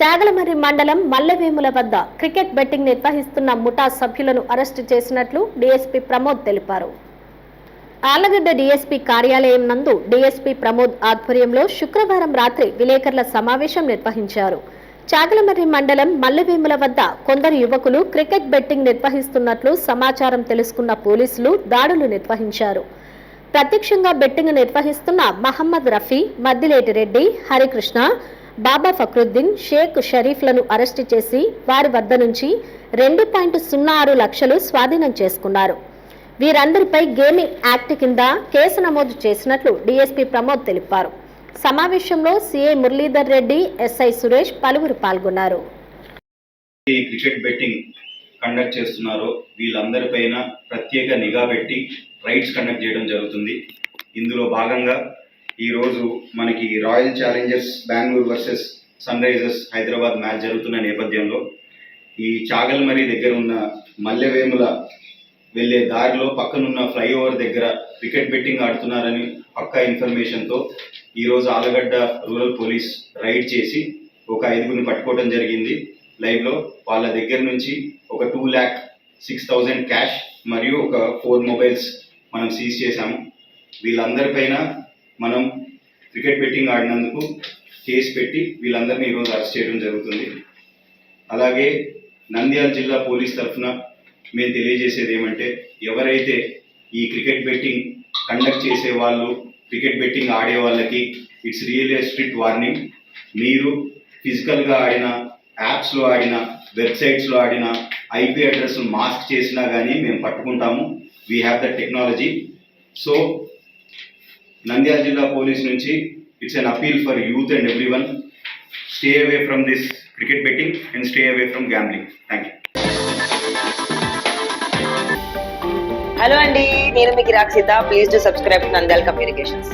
చాగలమర్రి మండలం మల్లవేముల వద్ద cricket betting నిర్వహిస్తున్న ముఠా సభ్యులను అరెస్టు చేసినట్లు డీఎస్పీ ప్రమోద్ తెలిపారు. ఆలగడ్డ డీఎస్పీ కార్యాలయం నందు డీఎస్పీ ప్రమోద్ ఆధ్వర్యంలో శుక్రవారం రాత్రి విలేకరుల సమావేశం నిర్వహించారు. చాగలమర్రి మండలం మల్లవేముల వద్ద కొందరు యువకులు క్రికెట్ బెట్టింగ్ నిర్వహిస్తున్నట్లు సమాచారం తెలుసుకున్న పోలీసులు దాడులు నిర్వహించారు. ప్రత్యక్షంగా బెట్టింగ్ నిర్వహిస్తున్న మహమ్మద్ రఫీ మద్దిలేటి రెడ్డి హరికృష్ణ బాబా ఫక్రుద్దీన్ షేక్ షరీఫ్లను అరెస్టు చేసి వారి వద్ద నుంచి రెండు పాయింట్ సున్నా ఆరు లక్షలు స్వాధీనం చేసుకున్నారు. వీరందరిపై గేమింగ్ యాక్ట్ కింద కేసు నమోదు చేసినట్లు డీఎస్పీ ప్రమోద్ తెలిపారు. సమావేశంలో సిఐ మురళీధర్ రెడ్డి ఎస్ఐ సురేష్ పలువురు పాల్గొన్నారు. క్రికెట్ బెట్టింగ్ కండక్ట్ చేస్తున్నారో వీళ్ళందరిపైన ప్రత్యేక నిఘా పెట్టి రైడ్స్ కండక్ట్ చేయడం జరుగుతుంది. ఇందులో భాగంగా ఈరోజు మనకి royal challengers Bengaluru versus sunrisers Hyderabad match జరుగుతున్న నేపథ్యంలో ఈ చాగల్మరి దగ్గర ఉన్న మల్లెవేముల వెళ్ళే దారిలో పక్కనున్న ఫ్లైఓవర్ దగ్గర క్రికెట్ బెట్టింగ్ ఆడుతున్నారని పక్కా ఇన్ఫర్మేషన్తో ఈరోజు ఆలగడ్డ రూరల్ పోలీస్ రైడ్ చేసి ఒక ఐదుగురిని పట్టుకోవడం జరిగింది. లైవ్లో వాళ్ళ దగ్గర నుంచి ఒక two lakh six thousand cash మరియు ఒక ఫోర్ మొబైల్స్ మనం సీజ్ చేశాము. వీళ్ళందరిపైన మనం క్రికెట్ బెట్టింగ్ ఆడినందుకు కేసు పెట్టి వీళ్ళందరినీ ఈరోజు అరెస్ట్ చేయడం జరుగుతుంది. అలాగే నంద్యాల జిల్లా పోలీస్ తరఫున మేము తెలియజేసేది ఏమంటే ఎవరైతే ఈ క్రికెట్ బెట్టింగ్ కండక్ట్ చేసే వాళ్ళు క్రికెట్ బెట్టింగ్ ఆడే వాళ్ళకి ఇట్స్ రియల్ స్ట్రిక్ట్ వార్నింగ్. మీరు ఫిజికల్గా ఆడిన యాప్స్లో ఆడిన వెబ్సైట్స్లో ఆడిన ఐపీ అడ్రస్ మాస్క్ చేసినా కానీ మేము పట్టుకుంటాము. We have the technology so Nandyal జిల్లా పోలీస్ నుంచి it's an appeal for youth and everyone stay away from this cricket betting and stay away from gambling thank you hello అండి నేను మీకు Rakshita please to subscribe Nandyal communications